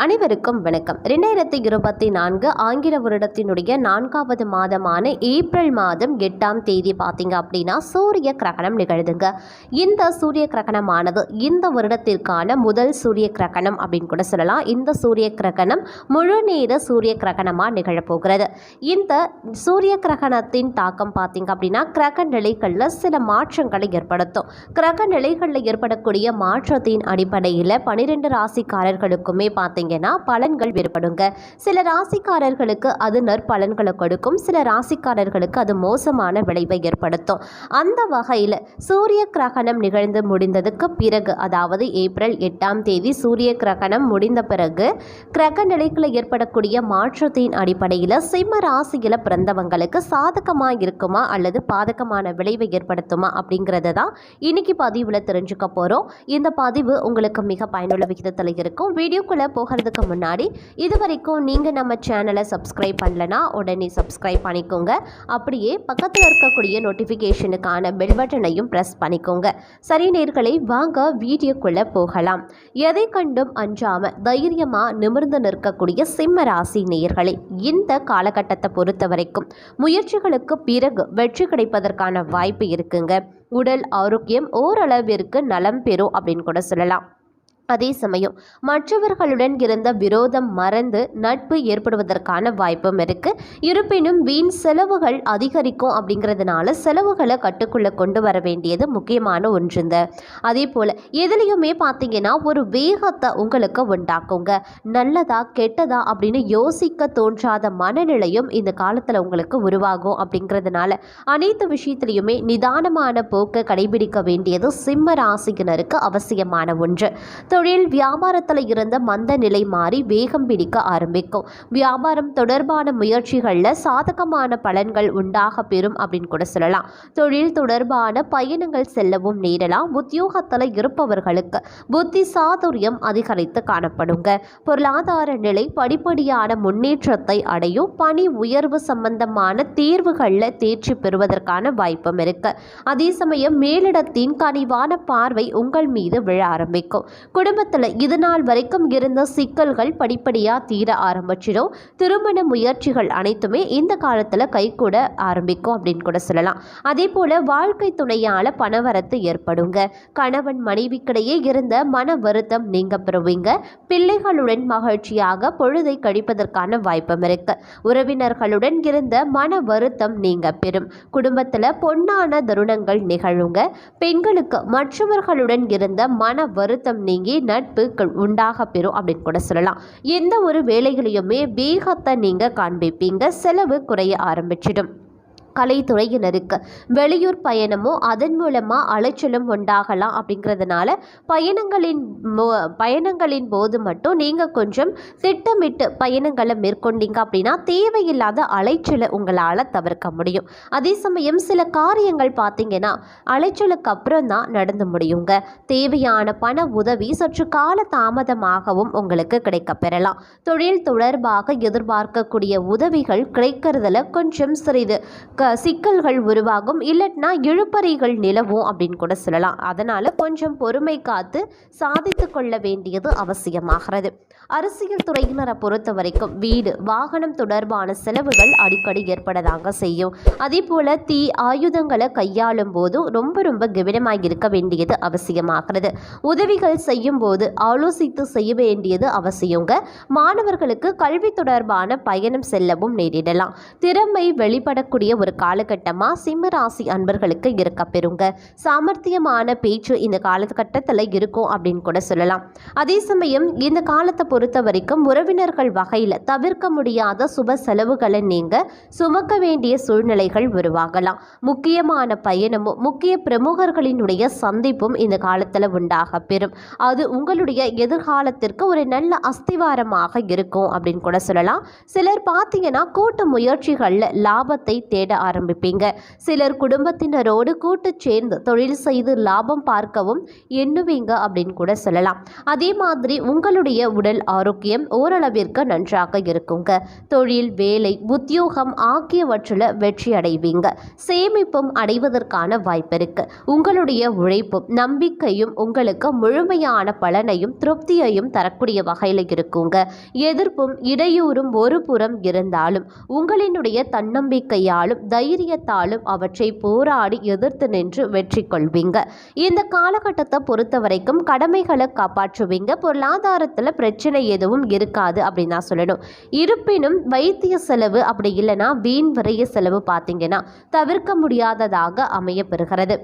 அனைவருக்கும் வணக்கம். ரெண்டாயிரத்தி இருபத்தி நான்கு ஆங்கில வருடத்தினுடைய நான்காவது மாதமான ஏப்ரல் மாதம் எட்டாம் தேதி பார்த்தீங்க அப்படின்னா சூரிய கிரகணம் நிகழுதுங்க. இந்த சூரிய கிரகணமானது இந்த வருடத்திற்கான முதல் சூரிய கிரகணம் அப்படின்னு கூட சொல்லலாம். இந்த சூரிய கிரகணம் முழு நேர சூரிய கிரகணமாக நிகழப்போகிறது இந்த சூரிய கிரகணத்தின் தாக்கம் பார்த்தீங்க அப்படின்னா கிரக நிலைகளில் சில மாற்றங்களை ஏற்படுத்தும். கிரக நிலைகளில் ஏற்படக்கூடிய மாற்றத்தின் அடிப்படையில் பனிரெண்டு ராசிக்காரர்களுக்குமே பார்த்தீங்கன்னா பலன்கள் வேறுபடுங்க. சில ராசிக்காரர்களுக்கு அது நற்பலன்களை கொடுக்கும். சில ராசிக்காரர்களுக்கு அது மோசமான விளைவை ஏற்படுத்தும். அந்த வகையில் சூரிய கிரகணம் நிகழ்ந்து முடிந்ததுக்கு பிறகு அதாவது ஏப்ரல் எட்டாம் தேதி சூரிய கிரகணம் முடிந்த பிறகு கிரக நிலைகளில் ஏற்படக்கூடிய மாற்றத்தின் அடிப்படையில் சிம்ம ராசியில் பிறந்தவங்களுக்கு சாதகமாக இருக்குமா அல்லது பாதகமான விளைவை ஏற்படுத்துமா அப்படிங்கிறத தான் இன்னைக்கு பதிவில் தெரிஞ்சுக்க போகிறோம் இந்த பதிவு உங்களுக்கு மிக பயனுள்ள விகிதத்தில் இருக்கும். வீடியோக்குள்ளே போக போகிறதுக்கு முன்னாடி இது வரைக்கும் நீங்கள் நம்ம சேனலை சப்ஸ்கிரைப் பண்ணலனா உடனே சப்ஸ்கிரைப் பண்ணிக்கோங்க. அப்படியே பக்கத்தில் இருக்கக்கூடிய நோட்டிஃபிகேஷனுக்கான பெல் பட்டனையும் ப்ரெஸ் பண்ணிக்கோங்க. சரி நேர்களை வாங்க வீடியோக்குள்ளே போகலாம். எதை கண்டும் அஞ்சாமல் தைரியமாக நிமிர்ந்து நிற்கக்கூடிய சிம்ம ராசி நேர்களை இந்த காலகட்டத்தை பொறுத்த வரைக்கும் முயற்சிகளுக்கு பிறகு வெற்றி கிடைப்பதற்கான வாய்ப்பு இருக்குங்க. உடல் ஆரோக்கியம் ஓரளவிற்கு நலம் பெறும் அப்படின்னு கூட சொல்லலாம். அதே சமயம் மற்றவர்களுடன் இருந்த விரோதம் மறந்து நட்பு ஏற்படுவதற்கான வாய்ப்பும் இருக்கு. இருப்பினும் வீண் செலவுகள் அதிகரிக்கும் அப்படிங்கிறதுனால செலவுகளை கட்டுக்குள்ள கொண்டு வர வேண்டியது முக்கியமான ஒன்றுங்க. அதே போல் எதுலேயுமே பார்த்தீங்கன்னா ஒரு வேகத்தை உங்களுக்கு உண்டாக்குங்க. நல்லதா கெட்டதா அப்படின்னு யோசிக்க தோன்றாத மனநிலையும் இந்த காலத்தில் உங்களுக்கு உருவாகும் அப்படிங்கிறதுனால அனைத்து விஷயத்திலையுமே நிதானமான போக்கை கடைபிடிக்க வேண்டியது சிம்ம ராசியினருக்கு அவசியமான ஒன்று. தொழில் வியாபாரத்தில் இருந்த மந்த நிலை மாறி வேகம் பிடிக்க ஆரம்பிக்கும். வியாபாரம் தொடர்பான முயற்சிகளில் சாதகமான பலன்கள் உண்டாக பெறும் அப்படின்னு கூட சொல்லலாம். தொழில் தொடர்பான பயணங்கள் செல்லவும் நேரலாம். உத்தியோகத்தில் இருப்பவர்களுக்கு புத்தி சாதுரியம் அதிகரித்து காணப்படுங்க. பொருளாதார நிலை படிப்படியான முன்னேற்றத்தை அடையும். பணி உயர்வு சம்பந்தமான தேர்வுகளில் தேர்ச்சி பெறுவதற்கான வாய்ப்பும் இருக்கு. அதே சமயம் மேலிடத்தின் கனிவான பார்வை உங்கள் மீது விழ ஆரம்பிக்கும். குடும்பத்தில் இது நாள் வரைக்கும் இருந்த சிக்கல்கள் படிப்படியாக தீர ஆரம்பிச்சிடும். திருமண முயற்சிகள் அனைத்துமே இந்த காலத்தில் கைகூட ஆரம்பிக்கும் அப்படின்னு கூட சொல்லலாம். அதே போல் வாழ்க்கை துணையால் பணவரத்து ஏற்படுங்க. கணவன் மனைவிக்கிடையே இருந்த மன வருத்தம் நீங்க பெறுவீங்க. பிள்ளைகளுடன் மகிழ்ச்சியாக பொழுதை கழிப்பதற்கான வாய்ப்பும் இருக்கு. உறவினர்களுடன் இருந்த மன வருத்தம் நீங்க பெறும். குடும்பத்தில் பொன்னான தருணங்கள் நிகழுங்க. பெண்களுக்கு மற்றவர்களுடன் இருந்த மன வருத்தம் நீங்கி நட்பு உண்டாக பெறும் அப்படின்னு கூட சொல்லலாம். எந்த ஒரு வேலைகளையுமே வேகத்தை நீங்கள் காண்பிப்பீங்க. செலவு குறைய ஆரம்பிச்சிடும். கலைத்துறையினருக்கு. வெளியூர் பயணமோ அதன் மூலமாக அலைச்சலும் உண்டாகலாம் அப்படிங்கிறதுனால பயணங்களின் மோ- பயணங்களின் போது மட்டும் நீங்கள் கொஞ்சம் திட்டமிட்டு பயணங்களை மேற்கொண்டீங்க அப்படின்னா தேவையில்லாத அலைச்சலை உங்களால் தவிர்க்க முடியும். அதே சமயம் சில காரியங்கள் பார்த்தீங்கன்னா அலைச்சலுக்கு அப்புறம் தான் நடந்து முடியுங்க. தேவையான பண உதவி சற்று கால தாமதமாகவும் உங்களுக்கு கிடைக்க பெறலாம். தொழில் தொடர்பாக எதிர்பார்க்கக்கூடிய உதவிகள் கிடைக்கிறதுல கொஞ்சம் சிறிது க சிக்கல்கள் உருவாகும். இல்லட்னா இழுப்பறைகள் நிலவும் அப்படின்னு கூட சொல்லலாம். அதனால் கொஞ்சம் பொறுமை காத்து சாதித்து கொள்ள வேண்டியது அவசியமாகிறது. அரசியல் துறையினரை பொறுத்த வரைக்கும் வீடு வாகனம் தொடர்பான செலவுகள் அடிக்கடி ஏற்படதாங்க செய்யும். அதே போல் தீ ஆயுதங்களை கையாளும் போது ரொம்ப ரொம்ப கவனமாக இருக்க வேண்டியது அவசியமாகிறது. உதவிகள் செய்யும் போது ஆலோசித்து செய்ய வேண்டியது அவசியங்க. மாணவர்களுக்கு கல்வி தொடர்பான பயணம் செல்லவும் நேரிடலாம். திறமை வெளிப்படக்கூடிய ஒரு காலகட்டமாக சிம்மராசி அன்பர்களுக்கு இருக்க பெறுங்க. சாமர்த்தியமான பேச்சு இந்த காலகட்டத்தில் இருக்கும் அப்படின்னு கூட சொல்லலாம். அதே சமயம் இந்த காலத்தை பொறுத்த வரைக்கும் உறவினர்கள் வகையில் தவிர்க்க முடியாத சுப செலவுகளை நீங்கள் சுமக்க வேண்டிய சூழ்நிலைகள் உருவாகலாம். முக்கியமான பயணமும் முக்கிய பிரமுகர்களினுடைய சந்திப்பும் இந்த காலத்தில் உண்டாக பெறும். அது உங்களுடைய எதிர்காலத்திற்கு ஒரு நல்ல அஸ்திவாரமாக இருக்கும் அப்படின்னு கூட சொல்லலாம். சிலர் பார்த்தீங்கன்னா கூட்டு முயற்சிகளில் லாபத்தை தேட ஆரம்பிப்பீங்க. சிலர் குடும்பத்தினரோடு கூட்டு சேர்ந்து தொழில் செய்து லாபம் பார்க்கவும் எண்ணுவீங்க அப்படின்னு கூட சொல்லலாம். அதே மாதிரி உங்களுடைய உடல் ஆரோக்கியம் ஓரளவிற்கு நன்றாக இருக்குங்க. தொழில் வேலை உத்தியோகம் ஆகியவற்றில் வெற்றி அடைவீங்க. சேமிப்பும் அடைவதற்கான வாய்ப்பு இருக்கு. உங்களுடைய உழைப்பும் நம்பிக்கையும் உங்களுக்கு முழுமையான பலனையும் திருப்தியையும் தரக்கூடிய வகையில் இருக்குங்க. எதிர்ப்பும் இடையூறும் ஒரு புறம் இருந்தாலும் உங்களினுடைய தன்னம்பிக்கையாலும் தைரியத்தாலும் அவற்றை போராடி எதிர்த்து நின்று வெற்றி கொள்வீங்க. இந்த காலகட்டத்தை பொறுத்த வரைக்கும் கடமைகளை காப்பாற்றுவீங்க. பொருளாதாரத்தில் பிரச்சனை எதுவும் இருக்காது அப்படின்னு தான் சொல்லணும். இருப்பினும் வைத்திய செலவு அப்படி இல்லைன்னா வீண் விரைய செலவு பார்த்தீங்கன்னா தவிர்க்க முடியாததாக அமையப்பெறுகிறது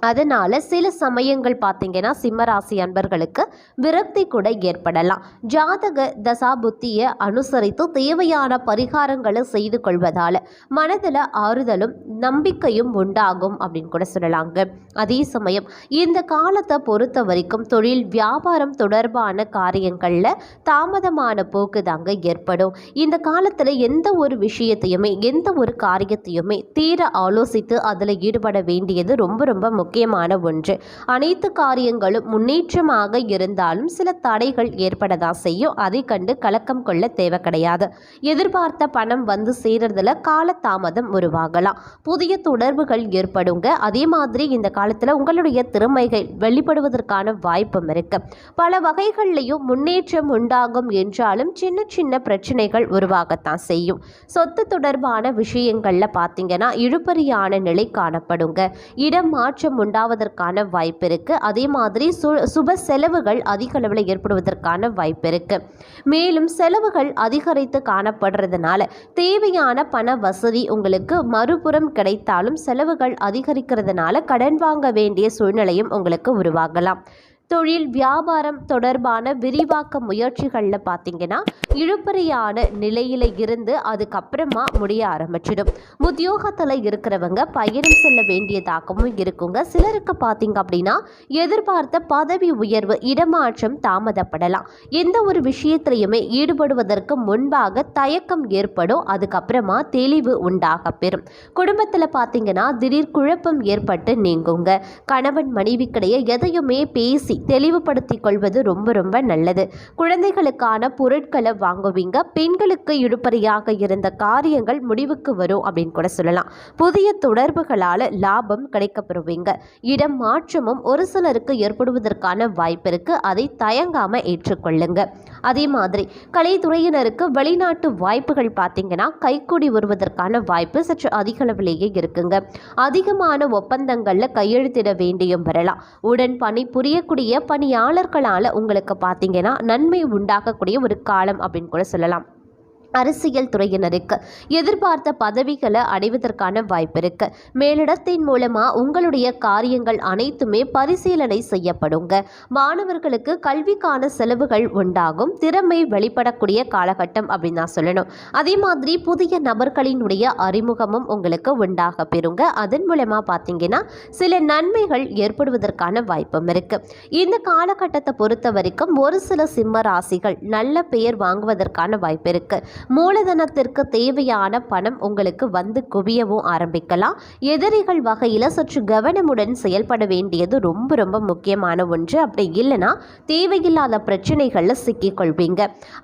அதனால் சில சமயங்கள் பார்த்தீங்கன்னா சிம்மராசி அன்பர்களுக்கு விரக்தி கூட ஏற்படலாம். ஜாதக தசா புத்தியை அனுசரித்து தேவையான பரிகாரங்களை செய்து கொள்வதால் மனதில் ஆறுதலும் நம்பிக்கையும் உண்டாகும் அப்படின்னு கூட சொல்லலாங்க. அதே சமயம் இந்த காலத்தை பொறுத்த வரைக்கும் தொழில் வியாபாரம் தொடர்பான காரியங்களில் தாமதமான போக்கு தாங்க ஏற்படும். இந்த காலத்தில் எந்த ஒரு விஷயத்தையுமே எந்த ஒரு காரியத்தையுமே தீர ஆலோசித்து அதில் ஈடுபட வேண்டியது ரொம்ப ரொம்ப முக்கியம். முக்கியமான ஒன்று. அனைத்து காரியங்களும் முன்னேற்றமாக இருந்தாலும் சில தடைகள் ஏற்படதான் செய்யும். அதை கண்டு கலக்கம் கொள்ள தேவை கிடையாது. எதிர்பார்த்த பணம் வந்து சேர்றதுல காலதாமதம் உருவாகலாம். புதிய தொடர்புகள் ஏற்படுங்க. அதே மாதிரி இந்த காலத்தில் உங்களுடைய திறமைகள் வெளிப்படுவதற்கான வாய்ப்பும் இருக்கு. பல வகைகள்லையும் முன்னேற்றம் உண்டாகும் என்றாலும் சின்ன சின்ன பிரச்சனைகள் உருவாகத்தான் செய்யும். சொத்து தொடர்பான விஷயங்களில் பார்த்தீங்கன்னா இழுபறியான நிலை காணப்படுங்க. இடம் மாற்றம் உண்டாவதற்கான வாய்ப்பு இருக்குது அதே மாதிரி சு சுப செலவுகள் அதிக அளவில் ஏற்படுவதற்கான வாய்ப்பு இருக்குது மேலும் செலவுகள் அதிகரித்து காணப்படுறதுனால தேவையான பண வசதி உங்களுக்கு மறுபுறம் கிடைத்தாலும் செலவுகள் அதிகரிக்கிறதுனால கடன் வாங்க வேண்டிய சூழ்நிலையும் உங்களுக்கு உருவாகலாம். தொழில் வியாபாரம் தொடர்பான விரிவாக்க முயற்சிகளில் பார்த்தீங்கன்னா இழுபறியான நிலையில் இருந்து அதுக்கப்புறமா முடிய ஆரம்பிச்சிடும். உத்தியோகத்தில் இருக்கிறவங்க பயணம் செல்ல வேண்டியதாகவும் இருக்குங்க. சிலருக்கு பார்த்தீங்க அப்படின்னா எதிர்பார்த்த பதவி உயர்வு இடமாற்றம் தாமதப்படலாம். எந்த ஒரு விஷயத்திலையுமே ஈடுபடுவதற்கு முன்பாக தயக்கம் ஏற்படும். அதுக்கப்புறமா தெளிவு உண்டாக பெறும். குடும்பத்தில் பார்த்தீங்கன்னா திடீர் குழப்பம் ஏற்பட்டு நீங்குங்க. கணவன் மனைவிக்கிடையே எதையுமே பேசி தெளிவுபடுத்திக் கொள்வது ரொம்ப ரொம்ப நல்லது. குழந்தைகளுக்கான பொருட்களை வாங்குவீங்க. பெண்களுக்கு இழுபறியாக இருந்த காரியங்கள் முடிவுக்கு வரும் அப்படின்னு கூட சொல்லலாம். புதிய தொடர்புகளால் லாபம் கிடைக்கப்பெறுவீங்க. இடம் மாற்றமும் ஒரு சிலருக்கு ஏற்படுவதற்கான வாய்ப்பு இருக்கு. அதை தயங்காம ஏற்றுக்கொள்ளுங்க. அதே மாதிரி கலைத்துறையினருக்கு வெளிநாட்டு வாய்ப்புகள் பார்த்தீங்கன்னா கைக்கூடி வருவதற்கான வாய்ப்பு சற்று அதிக அளவிலேயே இருக்குங்க. அதிகமான ஒப்பந்தங்களில் கையெழுத்திட வேண்டியும் வரலாம். உடன் பணி புரியக்கூடிய பணியாளர்களால் உங்களுக்கு பார்த்தீங்கன்னா நன்மை உண்டாகக்கூடிய ஒரு காலம் அப்படின்னு கூட சொல்லலாம். அரசியல் துறையினருக்கு எதிர்பார்த்த பதவிகளை அடைவதற்கான வாய்ப்பு இருக்கு. மேலிடத்தின் மூலமா உங்களுடைய காரியங்கள் அனைத்துமே பரிசீலனை செய்யப்படுங்க. மாணவர்களுக்கு கல்விக்கான செலவுகள் உண்டாகும். திறமை வெளிப்படக்கூடிய காலகட்டம் அப்படின்னு நான் சொல்லணும். அதே மாதிரி புதிய நபர்களினுடைய அறிமுகமும் உங்களுக்கு உண்டாக பெறுங்க. அதன் மூலமா பார்த்தீங்கன்னா சில நன்மைகள் ஏற்படுவதற்கான வாய்ப்பும் இருக்கு. இந்த காலகட்டத்தை பொறுத்த வரைக்கும் ஒரு சில சிம்ம ராசிகள் நல்ல பெயர் வாங்குவதற்கான வாய்ப்பு இருக்கு. மூலதனத்திற்கு தேவையான பணம் உங்களுக்கு வந்து குவியவும் ஆரம்பிக்கலாம். எதிரிகள் வகையில் சற்று கவனமுடன் செயல்பட வேண்டியது ரொம்ப ரொம்ப முக்கியமான ஒன்று. அப்படி இல்லைன்னா தேவையில்லாத பிரச்சனைகளில் சிக்கிக்கொள்வீங்க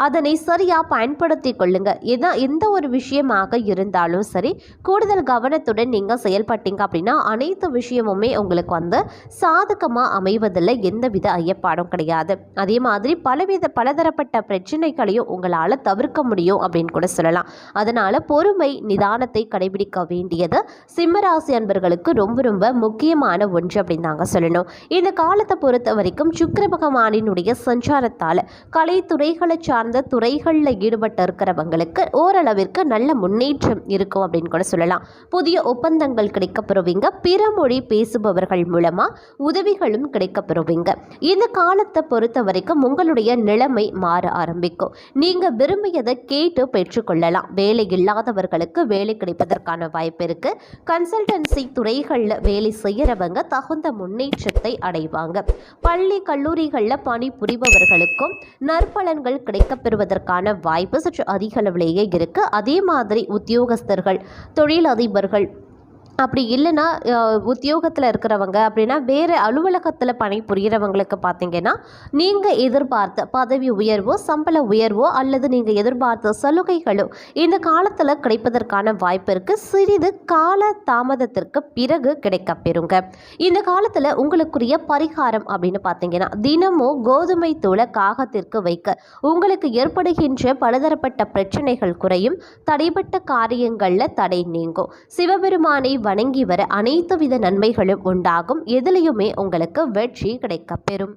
அதனை சரியாக பயன்படுத்தி கொள்ளுங்க. எதா எந்த ஒரு விஷயமாக இருந்தாலும் சரி கூடுதல் கவனத்துடன் நீங்கள் செயல்பட்டீங்க அப்படின்னா அனைத்து விஷயமுமே உங்களுக்கு வந்து சாதகமாக அமைவதில் எந்தவித ஐயப்பாடும் கிடையாது. அதே மாதிரி பலவித பலதரப்பட்ட பிரச்சனைகளையும் உங்களால் தவிர்க்க முடியும். அப்படின்னு கூட சொல்லலாம். அதனால் பொறுமை நிதானத்தை கடைபிடிக்க வேண்டியது சிம்மராசி அன்பர்களுக்கு ரொம்ப ரொம்ப முக்கியமான ஒன்று அப்படின்னு தாங்க சொல்லணும். இந்த காலத்தை பொறுத்த வரைக்கும் சுக்கர பகவானினுடைய சஞ்சாரத்தால் கலைத்துறைகளை சார்ந்த துறைகளில் ஈடுபட்டு இருக்கிறவங்களுக்கு ஓரளவிற்கு நல்ல முன்னேற்றம் இருக்கும் அப்படின்னு கூட சொல்லலாம். புதிய ஒப்பந்தங்கள் கிடைக்கப்பெறுவீங்க. பிற மொழி பேசுபவர்கள் மூலமாக உதவிகளும் கிடைக்கப்பெறுவீங்க. இந்த காலத்தை பொறுத்த வரைக்கும் உங்களுடைய நிலைமை மாற ஆரம்பிக்கும். நீங்கள் விரும்பியதை கேட்டு கேட்டு பெற்றுக்கொள்ளலாம் வேலை இல்லாதவர்களுக்கு வேலை கிடைப்பதற்கான வாய்ப்பு இருக்கு. கன்சல்டன்சி துறைகளில் வேலை செய்கிறவங்க தகுந்த முன்னேற்றத்தை அடைவாங்க. பள்ளி கல்லூரிகளில் பணி புரிபவர்களுக்கும் நற்பலன்கள் கிடைக்கப்பெறுவதற்கான வாய்ப்பு சற்று அதிக அளவிலேயே இருக்கு. அதே மாதிரி உத்தியோகஸ்தர்கள் தொழிலதிபர்கள் அப்படி இல்லைன்னா உத்தியோகத்தில் இருக்கிறவங்க அப்படின்னா வேறு அலுவலகத்தில் பணி புரிகிறவங்களுக்கு பார்த்தீங்கன்னா நீங்கள் எதிர்பார்த்த பதவி உயர்வோ சம்பள உயர்வோ அல்லது நீங்கள் எதிர்பார்த்த சலுகைகளோ இந்த காலத்தில் கிடைப்பதற்கான வாய்ப்பு இருக்குது சிறிது கால தாமதத்திற்கு பிறகு கிடைக்கப்பெறுங்க. இந்த காலத்தில் உங்களுக்குரிய பரிகாரம் அப்படின்னு பார்த்தீங்கன்னா தினமும் கோதுமை தூளை காகத்திற்கு வைக்க உங்களுக்கு ஏற்படுகின்ற பலதரப்பட்ட பிரச்சனைகள் குறையும். தடைப்பட்ட காரியங்களில் தடை நீங்கும். சிவபெருமானை வணங்கி வர அனைத்து வித நன்மைகளும் உண்டாகும். எதிலையுமே உங்களுக்கு வெற்றி கிடைக்கப்பெறும்